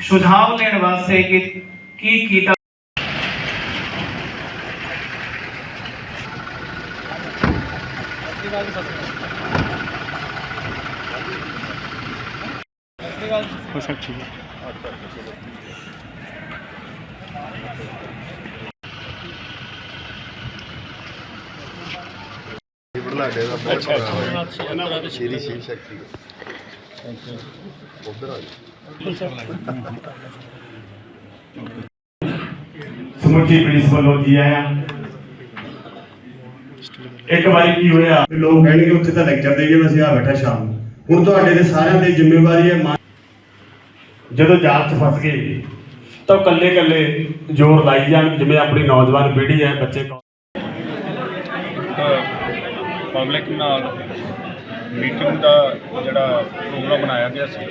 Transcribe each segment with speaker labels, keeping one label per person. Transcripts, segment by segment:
Speaker 1: ਸੁਝਾਅ ਲੈਣ ਵਾਸਤੇ ਕਿ ਕੀ ਕੀਤਾ
Speaker 2: ਬੜਲਾਡੇ ਦਾ ਬਹੁਤ ਬੜਾ ਸ਼੍ਰੀ ਸ਼ਿਵ ਸ਼ਕਤੀ ਉਧਰ ਆ
Speaker 3: ਸਮੁੱਚੀ ਪੁਲਿਸ ਵੱਲੋਂ ਜੀ ਆਇਆਂ ਇੱਕ ਵਾਰੀ ਕੀ ਹੋਇਆ? ਲੋਕ ਕਹਿਣਗੇ ਉੱਥੇ ਤਾਂ ਲੈਕਚਰ ਦੇ ਗਿਆ ਅਸੀਂ ਆ ਬੈਠਾ ਸ਼ਾਮ ਨੂੰ। ਹੁਣ ਤੁਹਾਡੇ ਦੇ ਸਾਰਿਆਂ ਦੀ ਜ਼ਿੰਮੇਵਾਰੀ ਹੈ ਜਦੋਂ ਜਾਲ 'ਚ ਫਸ ਗਏ ਤਾਂ ਕੱਲੇ ਕੱਲੇ ਜ਼ੋਰ ਲਾਈ ਜਾਣ ਜਿਵੇਂ ਆਪਣੀ ਨੌਜਵਾਨ ਪੀੜ੍ਹੀ ਹੈ ਬੱਚੇ ਕੌ-
Speaker 4: ਪਬਲਿਕ ਨਾਲ ਮੀਟਿੰਗ ਦਾ ਜਿਹੜਾ ਪ੍ਰੋਗਰਾਮ ਬਣਾਇਆ ਗਿਆ ਸੀ।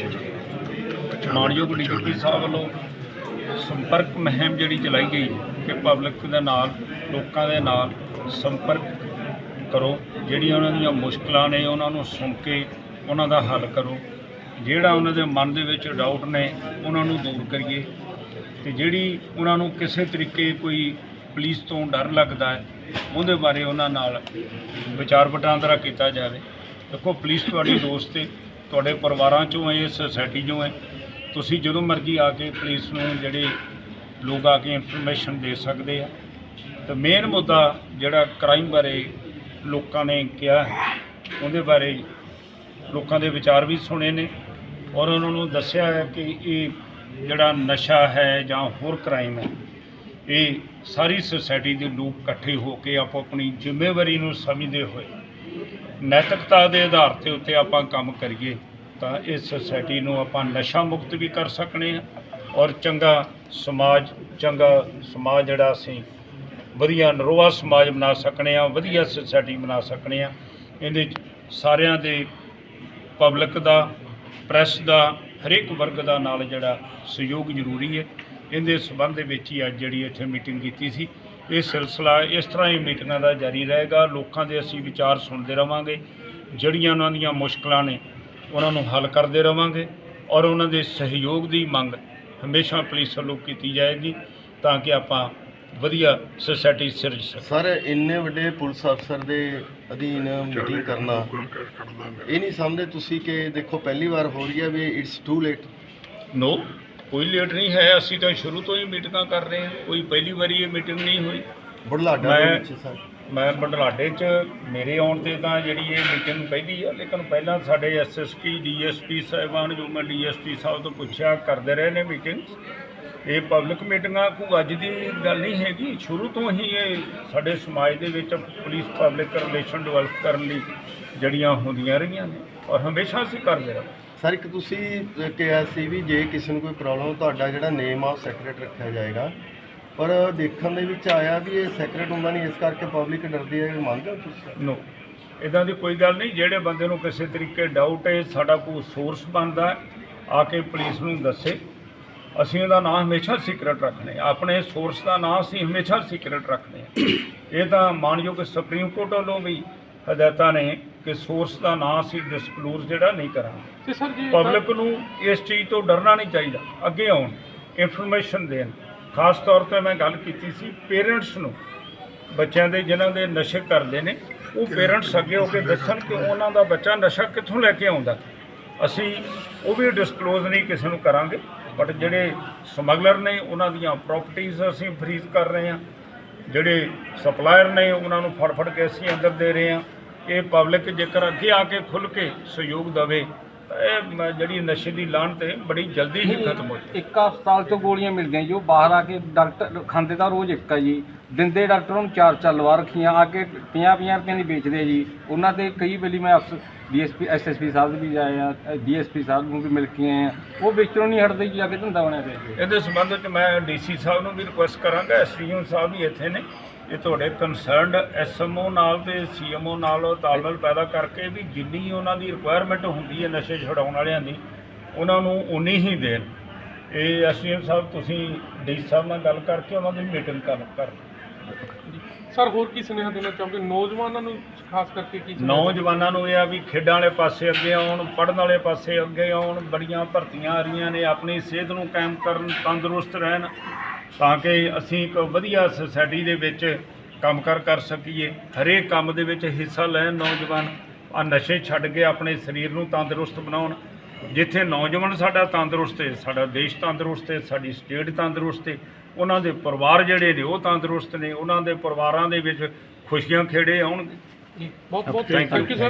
Speaker 4: ਮਾਨਯੋਗ ਡੀਜੀਪੀ ਸਾਹਿਬ ਵੱਲੋਂ ਸੰਪਰਕ ਮੁਹਿੰਮ ਜਿਹੜੀ ਚਲਾਈ ਗਈ ਕਿ ਪਬਲਿਕ ਦੇ ਨਾਲ ਲੋਕਾਂ ਦੇ ਨਾਲ ਸੰਪਰਕ ਕਰੋ। ਜਿਹੜੀਆਂ ਉਹਨਾਂ ਦੀਆਂ ਮੁਸ਼ਕਲਾਂ ਨੇ ਉਹਨਾਂ ਨੂੰ ਸੁਣ ਕੇ ਉਹਨਾਂ ਦਾ ਹੱਲ ਕਰੋ। ਜਿਹੜਾ ਉਹਨਾਂ ਦੇ ਮਨ ਦੇ ਵਿੱਚ ਡਾਊਟ ਨੇ ਉਹਨਾਂ ਨੂੰ ਦੂਰ ਕਰੀਏ। ਤੇ ਜਿਹੜੀ ਉਹਨਾਂ ਨੂੰ ਕਿਸੇ ਤਰੀਕੇ ਕੋਈ ਪੁਲਿਸ ਤੋਂ ਡਰ ਲੱਗਦਾ ਹੈ ਉਹਦੇ ਬਾਰੇ ਉਹਨਾਂ ਨਾਲ ਵਿਚਾਰ ਵਟਾਂਦਰਾ ਕੀਤਾ ਜਾਵੇ। ਦੇਖੋ ਪੁਲਿਸ ਤੁਹਾਡੀ ਦੋਸਤ ਹੈ ਤੁਹਾਡੇ ਪਰਿਵਾਰਾਂ ਚੋਂ ਹੈ ਸੋਸਾਇਟੀ ਚੋਂ ਹੈ। ਤੁਸੀਂ ਜਦੋਂ ਮਰਜ਼ੀ ਆ ਕੇ ਪੁਲਿਸ ਨੂੰ ਜਿਹੜੇ ਲੋਕ ਆ ਕੇ ਇਨਫੋਰਮੇਸ਼ਨ ਦੇ ਸਕਦੇ ਆ। ਤੇ ਮੇਨ ਮੁੱਦਾ ਜਿਹੜਾ ਕ੍ਰਾਈਮ ਬਾਰੇ ਲੋਕਾਂ ਨੇ ਕਿਹਾ ਹੈ, ਉਹਦੇ ਬਾਰੇ ਲੋਕਾਂ ਦੇ ਵਿਚਾਰ ਵੀ ਸੁਣੇ ਨੇ ਔਰ ਉਹਨਾਂ ਨੂੰ ਦੱਸਿਆ ਹੈ ਕਿ ਇਹ ਜਿਹੜਾ ਨਸ਼ਾ ਹੈ ਜਾਂ ਹੋਰ ਕ੍ਰਾਈਮ ਹੈ, ਇਹ ਸਾਰੀ ਸੁਸਾਇਟੀ ਦੇ ਲੋਕ ਇਕੱਠੇ ਹੋ ਕੇ ਆਪੋ ਆਪਣੀ ਜ਼ਿੰਮੇਵਾਰੀ ਨੂੰ ਸਮਝਦੇ ਹੋਏ ਨੈਤਿਕਤਾ ਦੇ ਆਧਾਰ ਤੇ ਉੱਤੇ ਆਪਾਂ ਕੰਮ ਕਰੀਏ। ਤਾਂ ਇਸ ਸੁਸਾਇਟੀ ਨੂੰ ਆਪਾਂ ਨਸ਼ਾ ਮੁਕਤ ਵੀ ਕਰ ਸਕਨੇ ਆ ਔਰ ਚੰਗਾ ਸਮਾਜ ਚੰਗਾ ਸਮਾਜ ਜਿਹੜਾ ਅਸੀਂ ਵਧੀਆ ਨਰੋਆ ਸਮਾਜ ਬਣਾ ਸਕਨੇ ਆ, ਵਧੀਆ ਸੁਸਾਇਟੀ ਬਣਾ ਸਕਨੇ ਆ। ਇਹਦੇ 'ਚ ਸਾਰਿਆਂ ਦੇ ਪਬਲਿਕ ਦਾ ਪ੍ਰੈਸ ਦਾ, ਹਰੇਕ ਵਰਗ ਦਾ ਨਾਲ ਜਿਹੜਾ ਸਹਿਯੋਗ ਜ਼ਰੂਰੀ ਹੈ। ਇਹਦੇ ਸਬੰਧ ਦੇ ਵਿੱਚ ਹੀ ਅੱਜ ਜਿਹੜੀ ਇੱਥੇ ਮੀਟਿੰਗ ਕੀਤੀ ਸੀ। ਇਹ ਸਿਲਸਿਲਾ ਇਸ ਤਰ੍ਹਾਂ ਹੀ ਮੀਟਿੰਗਾਂ ਦਾ ਜਾਰੀ ਰਹੇਗਾ। ਲੋਕਾਂ ਦੇ ਅਸੀਂ ਵਿਚਾਰ ਸੁਣਦੇ ਰਵਾਂਗੇ। ਜਿਹੜੀਆਂ ਉਹਨਾਂ ਦੀਆਂ ਮੁਸ਼ਕਲਾਂ ਨੇ ਉਹਨਾਂ ਨੂੰ ਹੱਲ ਕਰਦੇ ਰਵਾਂਗੇ ਔਰ ਉਹਨਾਂ ਦੇ ਸਹਿਯੋਗ ਦੀ ਮੰਗ ਹਮੇਸ਼ਾ ਪੁਲਿਸ ਵੱਲੋਂ ਕੀਤੀ ਜਾਏਗੀ ਤਾਂ ਕਿ ਆਪਾਂ ਵਧੀਆ ਸੁਸਾਇਟੀ ਸਿਰਜ ਸਕੀਏ।
Speaker 2: ਸਰ ਇੰਨੇ ਵੱਡੇ ਪੁਲਿਸ ਅਫਸਰ ਦੇ ਅਧੀਨ ਮੀਟਿੰਗ ਕਰਨਾ ਇਹ ਨਹੀਂ ਸਮਝਦੇ ਤੁਸੀਂ ਕਿ ਦੇਖੋ ਪਹਿਲੀ ਵਾਰ ਹੋ ਰਹੀ ਹੈ ਵੀ ਇਟਸ ਟੂ ਲੇਟ
Speaker 4: ਨੋ ਕੋਈ ਲੇਟ ਨਹੀਂ ਹੈ। ਅਸੀਂ ਤਾਂ ਸ਼ੁਰੂ ਤੋਂ ਹੀ ਮੀਟਿੰਗਾਂ ਕਰ ਰਹੇ ਹਾਂ। ਕੋਈ ਪਹਿਲੀ ਵਾਰੀ ਇਹ ਮੀਟਿੰਗ ਨਹੀਂ ਹੋਈ।
Speaker 2: ਬੜਲਾਡਾ ਦੇ
Speaker 4: ਮੈਂ-
Speaker 2: ਵਿੱਚ ਸਰ।
Speaker 4: ਮੈਂ ਬਡਲਾਡੇ 'ਚ, ਮੇਰੇ ਆਉਣ ਤੇ ਤਾਂ ਜਿਹੜੀ ਇਹ ਮੀਟਿੰਗ ਪਹਿਲੀ ਆ, ਲੇਕਿਨ ਪਹਿਲਾਂ ਸਾਡੇ ਐਸਐਸਪੀ ਡੀਐਸਪੀ ਸਾਹਿਬਾਨ ਜੋ ਮੈਂ ਡੀਐਸਪੀ ਸਾਹਿਬ ਤੋਂ ਪੁੱਛਿਆ, ਕਰਦੇ ਰਹੇ ਨੇ ਮੀਟਿੰਗਸ ਇਹ ਪਬਲਿਕ ਮੀਟਿੰਗਾਂ ਕੋਈ ਅੱਜ ਦੀ ਗੱਲ ਨਹੀਂ ਹੈਗੀ। ਸ਼ੁਰੂ ਤੋਂ ਹੀ ਇਹ ਸਾਡੇ ਸਮਾਜ ਦੇ ਵਿੱਚ ਪੁਲਿਸ ਪਬਲਿਕ ਰਿਲੇਸ਼ਨ ਡਿਵੈਲਪ ਕਰਨ ਲਈ ਜੜੀਆਂ ਹੁੰਦੀਆਂ ਰਹੀਆਂ ਨੇ, ਔਰ ਹਮੇਸ਼ਾ ਅਸੀਂ ਕਰਦੇ ਰਹੇ।
Speaker 2: ਸਰ, ਇੱਕ ਤੁਸੀਂ ਕਿਹਾ ਸੀ ਵੀ ਜੇ ਕਿਸੇ ਨੂੰ ਕੋਈ ਪ੍ਰੋਬਲਮ ਤੁਹਾਡਾ ਜਿਹੜਾ ਨੇਮ ਆ ਉਹ ਸੈਕਰੇਟ ਰੱਖਿਆ ਜਾਏਗਾ। ਪਰ ਦੇਖਣ ਦੇ ਵਿੱਚ ਆਇਆ ਵੀ ਇਹ ਸੈਕਰੇਟ ਹੁੰਦਾ ਨਹੀਂ ਇਸ ਕਰਕੇ ਪਬਲਿਕ ਡਰਦੀ ਹੈ ਮੰਨਦੇ ਹੋ ਤੁਸੀਂ?
Speaker 4: ਨੋ ਇਦਾਂ ਦੀ ਕੋਈ ਗੱਲ ਨਹੀਂ ਜਿਹੜੇ ਬੰਦੇ ਨੂੰ ਕਿਸੇ ਤਰੀਕੇ ਡਾਊਟ ਹੈ ਸਾਡਾ ਕੋਈ ਸੋਰਸ ਬਣਦਾ ਆ ਕੇ ਪੁਲਿਸ ਨੂੰ ਦੱਸੇ। ਅਸੀਂ ਉਹਦਾ ਨਾਮ ਹਮੇਸ਼ਾ ਸੀਕ੍ਰੇਟ ਰੱਖਣੇ ਆਪਣੇ ਸੋਰਸ ਦਾ ਨਾਮ ਅਸੀਂ ਹਮੇਸ਼ਾ ਸੀਕ੍ਰੇਟ ਰੱਖਣੇ ਆ। ਇਹ ਤਾਂ ਮਾਨਯੋਗ ਸੁਪਰੀਮ ਕੋਰਟ ਵੱਲੋਂ ਵੀ ਹਦਾਇਤਾਂ ਨੇ ਕਿ ਸੋਰਸ ਦਾ ਨਾਮ ਅਸੀਂ ਡਿਸਕਲੋਜ਼ ਜਿਹੜਾ ਨਹੀਂ ਕਰਾਂਗੇ।
Speaker 5: ਤੇ ਸਰ ਜੀ
Speaker 4: ਪਬਲਿਕ ਨੂੰ ਇਸ ਚੀਜ਼ ਤੋਂ ਡਰਨਾ ਨਹੀਂ ਚਾਹੀਦਾ। ਅੱਗੇ ਆਉਣ ਇਨਫੋਰਮੇਸ਼ਨ ਦੇਣ। ਖਾਸ ਤੌਰ ਤੇ ਮੈਂ ਗੱਲ ਕੀਤੀ ਸੀ ਪੇਰੈਂਟਸ ਨੂੰ, ਬੱਚਿਆਂ ਦੇ ਜਿਨ੍ਹਾਂ ਦੇ ਨਸ਼ੇ ਕਰਦੇ ਨੇ, ਉਹ ਪੇਰੈਂਟਸ ਅੱਗੇ ਹੋ ਕੇ ਦੱਸਣ ਕਿ ਉਹਨਾਂ ਦਾ ਬੱਚਾ ਨਸ਼ਾ ਕਿੱਥੋਂ ਲੈ ਕੇ ਆਉਂਦਾ। ਅਸੀਂ ਉਹ ਵੀ ਡਿਸਕਲੋਜ਼ ਨਹੀਂ ਕਿਸੇ ਨੂੰ ਕਰਾਂਗੇ ਬਟ ਜਿਹੜੇ ਸਮਗਲਰ ਨੇ, ਉਹਨਾਂ ਦੀਆਂ ਪ੍ਰਾਪਰਟੀਆਂ ਅਸੀਂ ਫਰੀਜ਼ ਕਰ ਰਹੇ ਹਾਂ। ਜਿਹੜੇ ਸਪਲਾਇਰ ਨੇ, ਉਹਨਾਂ ਨੂੰ ਫੜ ਫੜ ਕੇ ਅਸੀਂ ਅੰਦਰ ਦੇ ਰਹੇ ਹਾਂ। ਇਹ ਪਬਲਿਕ ਜੇਕਰ ਅੱਗੇ ਆ ਕੇ ਖੁੱਲ ਕੇ ਸਹਿਯੋਗ ਦੇਵੇ ਇਹ ਮ- ਜਿਹੜੀ ਨਸ਼ੇ ਦੀ ਲਾਹਨਤ ਹੈ ਬੜੀ ਜਲਦੀ ਹੀ ਖਤਮ ਹੋ ਜਾਏ।
Speaker 5: ਇੱਕ ਹਸਪਤਾਲ ਤੋਂ ਗੋਲੀਆਂ ਮਿਲਦੀਆਂ ਜੀ ਉਹ ਬਾਹਰ ਆ ਕੇ ਡਾਕਟਰ ਖਾਂਦੇ ਤਾਂ ਰੋਜ਼ ਇੱਕ ਆ ਜੀ। ਦਿੰਦੇ ਡਾਕਟਰ ਨੂੰ ਚਾਰ ਚਾਰ ਲਵਾ ਰੱਖੀਆਂ ਆ ਕੇ 50 50 ਰੁਪਏ ਦੀ ਵੇਚਦੇ ਆ ਜੀ। ਉਹਨਾਂ ਤੇ ਕਈ ਵੇਲੇ ਮੈਂ ਅਫਸਰ ਡੀਐਸਪੀ ਐਸਐਸਪੀ ਸਾਹਿਬ ਦੇ ਵੀ ਆਏ ਆ ਡੀਐਸਪੀ ਸਾਹਿਬ ਨੂੰ ਵੀ ਮਿਲ ਕੇ ਆਏ ਆ। ਉਹ ਵੇਚਣੋਂ ਨਹੀਂ ਹਟਦੇ ਜੀ ਆ ਕੇ ਧੰਦਾ ਬਣਿਆ ਪਿਆ ਜੀ।
Speaker 4: ਇਹਦੇ ਸੰਬੰਧ ਵਿੱਚ ਮੈਂ ਡੀਸੀ ਸਾਹਿਬ ਨੂੰ ਵੀ ਰਿਕੁਐਸਟ ਕਰਾਂਗਾ ਐਸਡੀਐਮ ਸਾਹਿਬ ਵੀ ਇੱਥੇ ਨੇ। ਇਹ ਤੁਹਾਡੇ ਕੰਸਰਨਡ ਐਸਐਮਓ ਨਾਲ ਤੇ ਸੀਐਮਓ ਨਾਲ ਤਾਲਮੇਲ ਪੈਦਾ ਕਰਕੇ ਵੀ ਜਿੰਨੀ ਉਹਨਾਂ ਦੀ ਰਿਕੁਆਇਰਮੈਂਟ ਹੁੰਦੀ ਹੈ ਨਸ਼ੇ ਛਡਾਉਣ ਵਾਲਿਆਂ ਦੀ ਉਹਨਾਂ ਨੂੰ ਉਨੀ ਹੀ ਦੇਣ। ਇਹ ਐਸਡੀਐਮ ਸਾਹਿਬ ਤੁਸੀਂ ਡੀ ਸਾਹਿਬ ਨਾਲ ਗੱਲ ਕਰਕੇ ਉਹਨਾਂ ਦੀ ਮੀਟਿੰਗ ਕਰ ਕਰ
Speaker 6: ਸਰ ਹੋਰ ਕੀ ਸੁਨੇਹਾ ਦੇਣਾ ਚਾਹੋਗੇ? ਨੌਜਵਾਨਾਂ ਨੂੰ ਖਾਸ ਕਰਕੇ ਕੀ
Speaker 4: ਨੌਜਵਾਨਾਂ ਨੂੰ ਇਹ ਆ ਵੀ ਖੇਡਾਂ ਵਾਲੇ ਪਾਸੇ ਅੱਗੇ ਆਉਣ ਪੜ੍ਹਨ ਵਾਲੇ ਪਾਸੇ ਅੱਗੇ ਆਉਣ ਬੜੀਆਂ ਭਰਤੀਆਂ ਆ ਰਹੀਆਂ ਨੇ ਆਪਣੀ ਸਿਹਤ ਨੂੰ ਕਾਇਮ ਕਰਨ ਤੰਦਰੁਸਤ ਰਹਿਣ। ਤਾਂ ਕਿ ਅਸੀਂ ਇੱਕ ਵਧੀਆ ਸੁਸਾਇਟੀ ਦੇ ਵਿੱਚ ਕੰਮਕਾਰ ਕਰ ਸਕੀਏ। ਹਰੇਕ ਕੰਮ ਦੇ ਵਿੱਚ ਹਿੱਸਾ ਲੈਣ ਨੌਜਵਾਨ ਆ ਨਸ਼ੇ ਛੱਡ ਕੇ ਆਪਣੇ ਸਰੀਰ ਨੂੰ ਤੰਦਰੁਸਤ ਬਣਾਉਣ। ਜਿੱਥੇ ਨੌਜਵਾਨ ਸਾਡਾ ਤੰਦਰੁਸਤ ਹੈ ਸਾਡਾ ਦੇਸ਼ ਤੰਦਰੁਸਤ ਹੈ ਸਾਡੀ ਸਟੇਟ ਤੰਦਰੁਸਤ ਹੈ ਉਹਨਾਂ ਦੇ ਪਰਿਵਾਰ ਜਿਹੜੇ ਨੇ ਉਹ ਤੰਦਰੁਸਤ ਨੇ ਉਹਨਾਂ ਦੇ ਪਰਿਵਾਰਾਂ ਦੇ ਵਿੱਚ ਖੁਸ਼ੀਆਂ ਖੇੜੇ ਆਉਣਗੇ
Speaker 6: ਬਹੁਤ ਬਹੁਤ. Thank you sir